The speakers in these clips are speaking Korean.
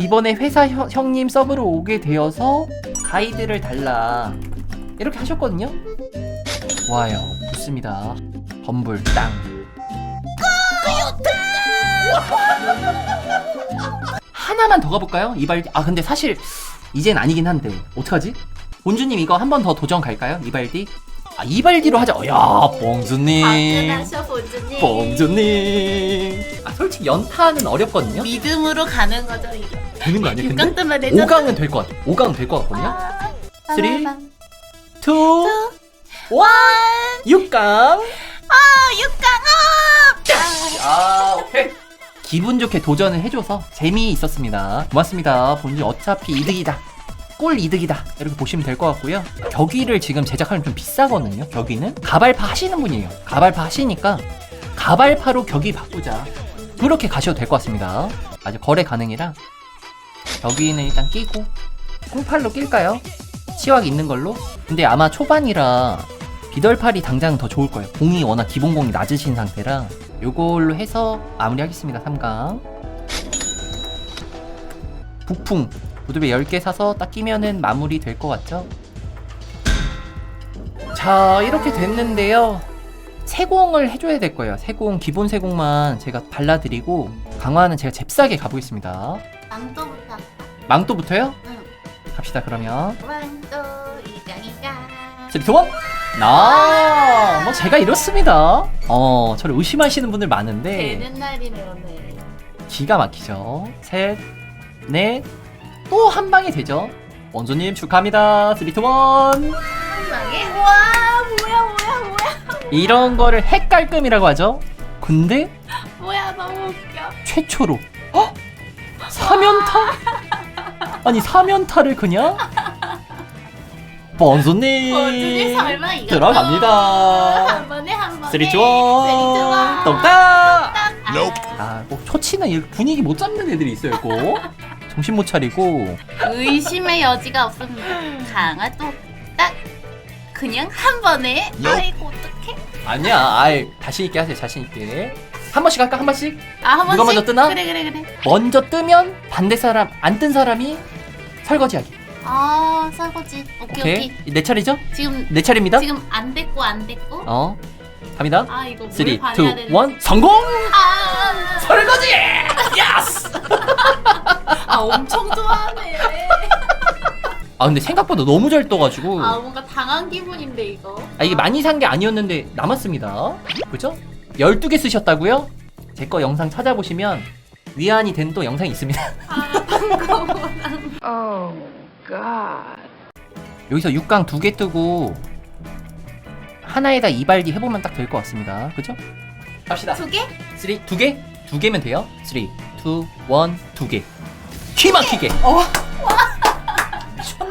이번에 회사 형, 형님 서브로 오게 되어서 가이드를 달라 이렇게 하셨거든요 좋아요 좋습니다 덤불 땅 하나만 더 가볼까요? 이발디 아 근데 사실 이젠 아니긴 한데 어떡하지? 본주님 이거 한 번 더 도전 갈까요? 이발디? 아 이발디로 하자 야 봉주님 본주님. 봉주님 아 솔직히 연타는 어렵거든요? 믿음으로 가는 거죠 이거. 되는 거 아니에요 근데? 육강ጥ만 내죠. 5강은 될 것 같아 5강은 될 것 같거든요? 아, 쓰리, 빠바밤. 2 1 6강 아 육강업. 아 오케이 기분 좋게 도전을 해줘서 재미있었습니다 고맙습니다 본주 어차피 이득이다 꿀 이득이다 이렇게 보시면 될 것 같고요 격위를 지금 제작하면 좀 비싸거든요 격위는 가발파 하시는 분이에요 가발파 하시니까 가발파로 격위 바꾸자 그렇게 가셔도 될 것 같습니다 아직 거래 가능이라 격위는 일단 끼고 콩팔로 낄까요? 치약 있는 걸로? 근데 아마 초반이라 비덜팔이 당장은 더 좋을 거예요. 공이 워낙 기본 공이 낮으신 상태라 요걸로 해서 마무리하겠습니다. 3강. 북풍 무드배 10개 사서 딱 끼면은 마무리 될 것 같죠? 자 이렇게 됐는데요. 세공을 해줘야 될 거예요. 세공 기본 세공만 제가 발라드리고 강화는 제가 잽싸게 가보겠습니다. 망토부터. 망토부터요? 응. 갑시다 그러면. 망토 이강 이강. 쓰리 투 원. 나. 뭐 제가 이렇습니다. 어, 저를 의심하시는 분들 많은데 되는 날이네 오늘. 기가 막히죠. 셋, 넷, 또 한 방에 되죠. 원조님 축하합니다. 쓰리 투 원. 한 방에. 이런 거를 핵깔끔이라고 하죠. 근데 뭐야 너무 웃겨. 최초로 어? 사면타? 아니 사면타를 그냥 설마 이거 들어갑니다. 한 번에 한 번에. 쓰리 주원 쓰리 주원. 똑딱 Nope. 아, 뭐 초치는 이 분위기 못 잡는 애들이 있어요, 꼭. 정신 못 차리고. 의심의 여지가 없습니다. 강아 또딱 그냥 한 번에. 아이고 어떡해. 아니야, 아이, 자신 있게 하세요, 자신 있게. 한 번씩 할까, 한 번씩? 아, 한 번씩. 누가 먼저 뜨나? 그래 그래 그래. 먼저 뜨면 반대 사람, 안 뜬 사람이 설거지하기. 아 설거지. 오케이 오케이. 내 차례죠? 지금 내 차례입니다. 지금 안 됐고 안 됐고. 어, 갑니다. 아 이거 물 3, 2, 1, 발라야 되는. 성공! 아, 설거지! 예스! 아 엄청 좋아하네. 아, 근데 생각보다 너무 잘 떠가지고. 아 뭔가 당한 기분인데 이거. 아 이게 많이 산 게 아니었는데 남았습니다. 그죠? 12개 쓰셨다고요? 제 거 영상 찾아보시면 위안이 된 또 영상이 있습니다. 아 반가워. Oh, God. 여기서 6강 두개 뜨고 하나에다 이발디 해보면 딱 될 것 같습니다. 그죠? 갑시다. 두 개? 3, 두 개? 두 개면 돼요. 3, 2, 1, 두 개. 키 막히게. 어.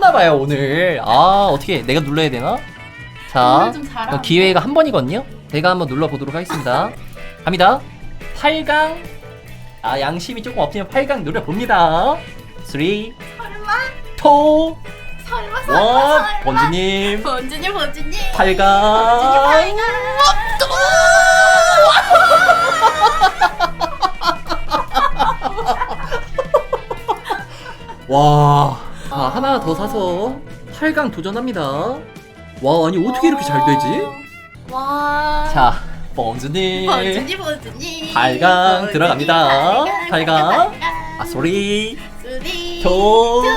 미쳤나봐요 오늘. 아 어떻게 내가 눌러야 되나? 자, 오늘 좀 잘하는데? 어, 기회가 한 번이거든요. 제가 한번 눌러보도록 하겠습니다. 갑니다. 8강. 아 양심이 조금 없지만 8강 노려봅니다. 3, 2, 설마 1, 설마 설마 설마. 번지님. 번주님 번주님. 8강. 번주님 8강. 와, 아, 하나 더 사서 8강 도전합니다. 와, 아니 어떻게 이렇게 잘 되지? 와. 자. 번주님 번주님. 팔강 번주님, 들어갑니다. 팔강, 팔강. 팔강. 아, 소리. 쓰리. 조. 투.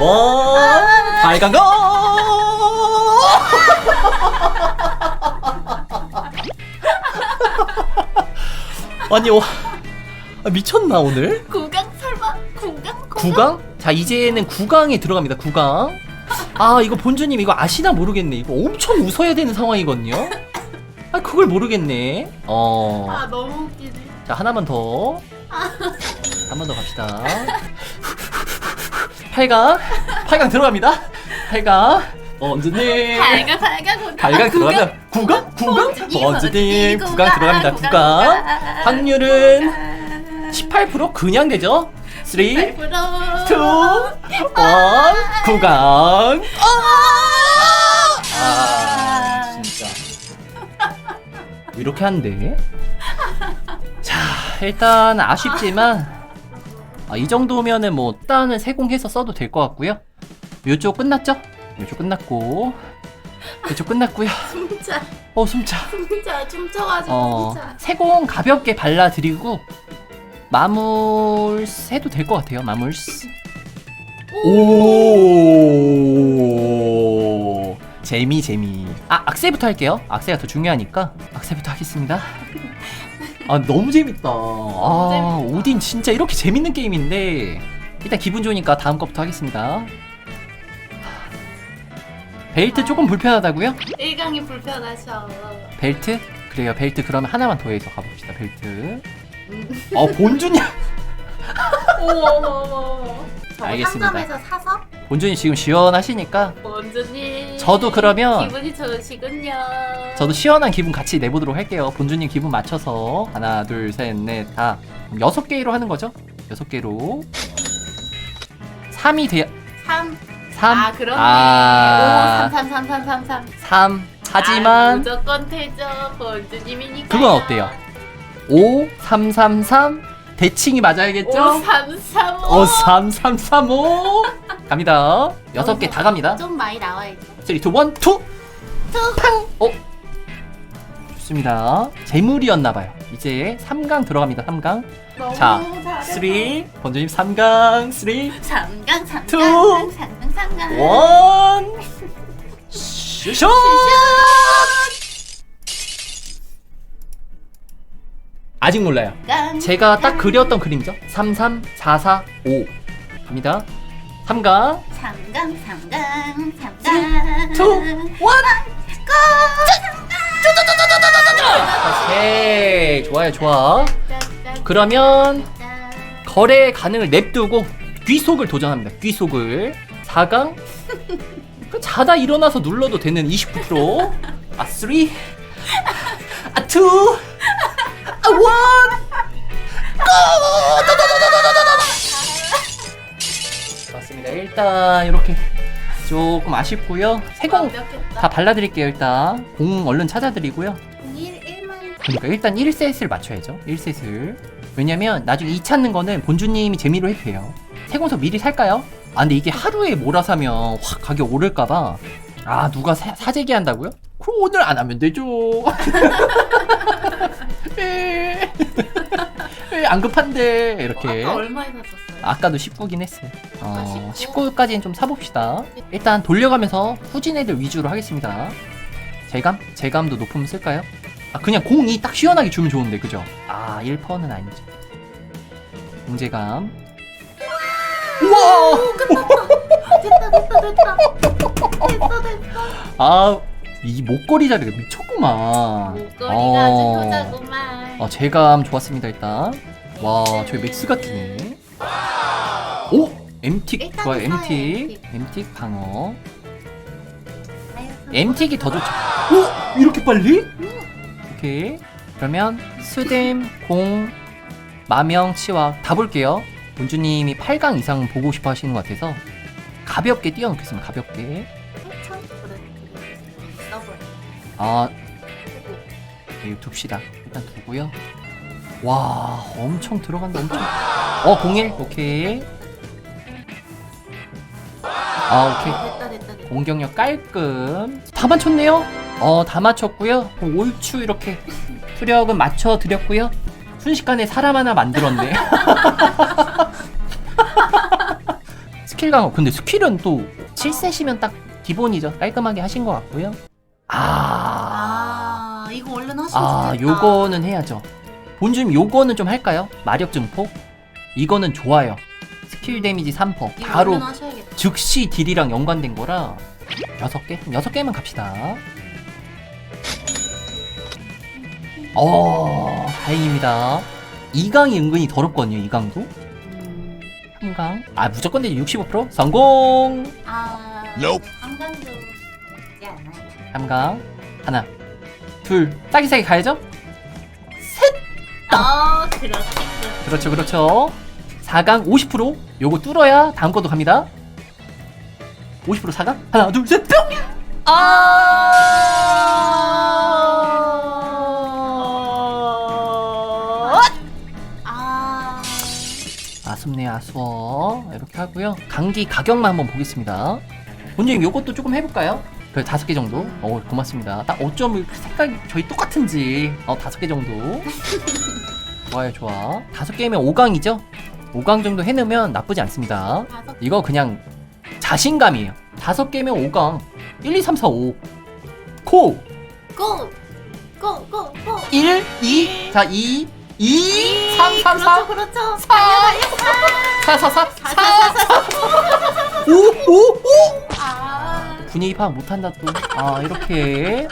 원. 8강 고! 아니, 와. 아, 미쳤나, 오늘? 구강 설마 구강 9강? 자, 이제는 9강에 들어갑니다, 9강. 아, 이거 본주님 이거 아시나 모르겠네. 이거 엄청 웃어야 되는 상황이거든요. 아, 그걸 모르겠네. 어. 아 너무 웃기네. 자, 하나만 더. 한 번 더 갑시다. 8강. 8강 들어갑니다. 8강. 원주님. 발가 발가 구강. 8강 들어갑니다. 9강? 9강? 원주님. 9강 들어갑니다. 9강. 확률은 18% 그냥 되죠? 3, 2, 1, 1. 9강. 아, 아, 진짜. 이렇게 한대. 자, 일단 아쉽지만 아, 이 정도면은 뭐 일단은 세공해서 써도 될 것 같고요. 요쪽 끝났죠? 요쪽 끝났고 요쪽 끝났고요. 진짜 어 숨차. 진짜 춤춰가지고 어. 세공 가볍게 발라드리고 마물 해도 될 것 같아요. 마물. 오 재미 재미. 아 악세부터 할게요. 악세가 더 중요하니까 악세부터 하겠습니다. 아 너무 재밌다. 아 재밌다. 오딘 진짜 이렇게 재밌는 게임인데 일단 기분 좋으니까 다음 거부터 하겠습니다. 벨트 조금 불편하다고요? 일강이 불편하셔. 벨트? 그래요 벨트 그러면 하나만 더 해서 가봅시다 벨트 음. 어 본준이 오오오오. 알겠습니다. 상점에서 사서 본준이 지금 시원하시니까 원주님. 저도 그러면- 기분이 좋으시군요. 저도 시원한 기분 같이 내보도록 할게요 본준님 기분 맞춰서 하나 둘 셋 넷다 여섯 개로 하는 거죠? 여섯 개로 3이 돼야 3. 3아 그렇네. 아, 오, 3, 3, 3, 3, 3, 3. 3 아, 하지만 무조건 되죠. 원주님이니까. 그건 어때요? 5 3 3 3 대칭이 맞아야겠죠? 5, 3, 3, 5. 어, 3, 3, 3, 5 갑니다 여섯 개 다 갑니다 좀 많이 나와야죠. 3, 2, 1, 2 투. 팡! 어? 좋습니다. 재물이었나봐요. 이제 3강 들어갑니다, 3강. 너무 자, 잘해서. 3, 번주님 3강, 3, 3강, 3강, 투. 3강, 3강. 1, 슈슛! 아직 몰라요. 제가 딱 그렸던 그림이죠. 3, 3, 4, 4, 5. 갑니다. 3강, 3강, 3강, 3강. 2, 1, 오케이. 좋아요, 좋아. 그러면 거래 가능을 냅두고 귀속을 도전합니다. 귀속을 4강 그 자다 일어나서 눌러도 되는 29%. 아 3, 아 2, 아 1. 맞습니다. 일단 이렇게 조금 아쉽고요. 세공 다 발라드릴게요. 일단 공 얼른 찾아드리고요. 1, 1만. 그러니까 일단 1셋을 맞춰야죠. 1셋을. 왜냐면 나중에 2 찾는 거는 본주님이 재미로 해도 돼요. 세공석 미리 살까요? 아 근데 이게 하루에 몰아 사면 확 가격 오를까봐 아 누가 사, 사재기 한다고요? 그럼 오늘 안 하면 되죠. 안 급한데 이렇게. 아까 얼마에 샀었어요? 아까도 19긴 했어요. 어, 아까 19? 19까지는 좀 사봅시다. 일단 돌려가면서 후진 애들 위주로 하겠습니다. 재감? 재감도 높으면 쓸까요? 아, 그냥 공이 딱 시원하게 주면 좋은데, 그죠? 아, 1%는 아니죠. 공재감. 우와! 됐다, 됐다, 됐다. 됐다, 됐다. 아, 이 목걸이 자리가 미쳤구만. 목걸이가 어. 아주 효자구만. 아, 재감 좋았습니다, 일단. 와, 저희 맥스 같으네. 오! 좋아요, M틱. M틱. M틱 방어. MT기 더 좋죠. 오! 이렇게 빨리? 오케이. 그러면 수댐, 공, 마명, 치와 다 볼게요. 본주님이 8강 이상 보고 싶어 하시는 것 같아서 가볍게 띄워놓겠습니다. 가볍게. 아, 네, 둡시다. 일단 두고요. 와, 엄청 들어간다, 엄청. 어, 01. 오케이. 아, 오케이. 됐다, 됐다, 됐다. 공격력 깔끔 다 맞췄네요 어 다 맞췄고요 옳추 이렇게 투력은 맞춰 드렸고요 순식간에 사람 하나 만들었네 스킬 강화 근데 스킬은 또 7셋이면 딱 기본이죠 깔끔하게 하신 것 같고요 아, 아, 이거 얼른 하시면 아 좋겠다. 요거는 해야죠 본주님 요거는 좀 할까요? 마력 증폭 이거는 좋아요 스킬 데미지 3% 이거 바로 하셔야겠다. 즉시 딜이랑 연관된 거라 여섯 개? 그럼 여섯 개만 갑시다. 어, 다행입니다. 2강이 은근히 더럽거든요, 2강도. 음, 3강. 아, 무조건 되지, 65% 성공! 아, Nope. 한강도 쉽지 않아요. 3강. 하나, 둘, 싸게 싸게 가야죠? 어, 그렇지. 그렇죠, 그렇죠. 4강 50%. 요거 뚫어야 다음 것도 갑니다. 50% 4강? 하나, 둘, 셋, 뿅! 아! 아, 아, 아쉽네요 아쉬워 이렇게 하고요 강기 가격만 한번 보겠습니다 본주님 요것도 조금 해볼까요? 그 다섯 개 정도? 어 고맙습니다. 딱 어쩜 색깔 저희 똑같은지. 어 다섯 개 정도. 좋아요 좋아. 다섯 개면 5강이죠? 5강 정도 해놓으면 나쁘지 않습니다. 다섯 이거 그냥 자신감이에요. 다섯 개면 5강. 1, 2, 3, 4, 5 코! 고! 고! 고! 고! 1, 2, 자 2, 2, 3, 3, 4 그렇죠 그렇죠. 4, 4, 4, 4, 4, 4, 5, 5, 5 아 분위기 파악 못한다 또. 아 이렇게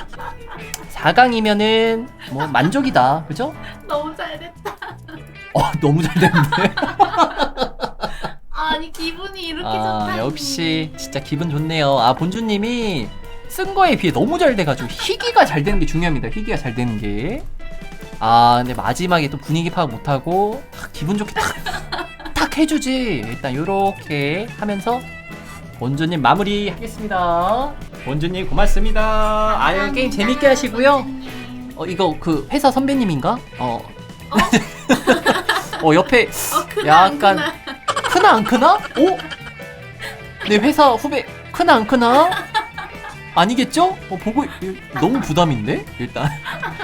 4강이면은 뭐 만족이다, 그죠? 너무 잘됐다 어 너무 잘 됐는데. 아니 기분이 이렇게 아 좋다니 역시 진짜 기분 좋네요. 아 본주님이 쓴 거에 비해 너무 잘 돼가지고 희귀가 잘 되는 게 중요합니다. 희귀가 잘 되는 게. 아 근데 마지막에 또 분위기 파악 못하고 딱 기분 좋게 탁, 탁 해주지. 일단 요렇게 하면서 본주님 마무리 하겠습니다. 본주님 고맙습니다. 아유 게임 재밌게 하시고요. 어 이거 그 회사 선배님인가? 어. 어 옆에 어 크나 안 약간 크나 크나 안 크나? 오? 내 회사 후배 크나 안 크나? 아니겠죠? 어 보고 이- 너무 부담인데 일단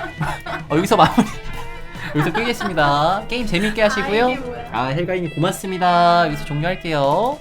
어, 여기서 마무리 여기서 끄겠습니다. 게임 재밌게 하시고요. 아. 아 헬가이님 고맙습니다. 여기서 종료할게요.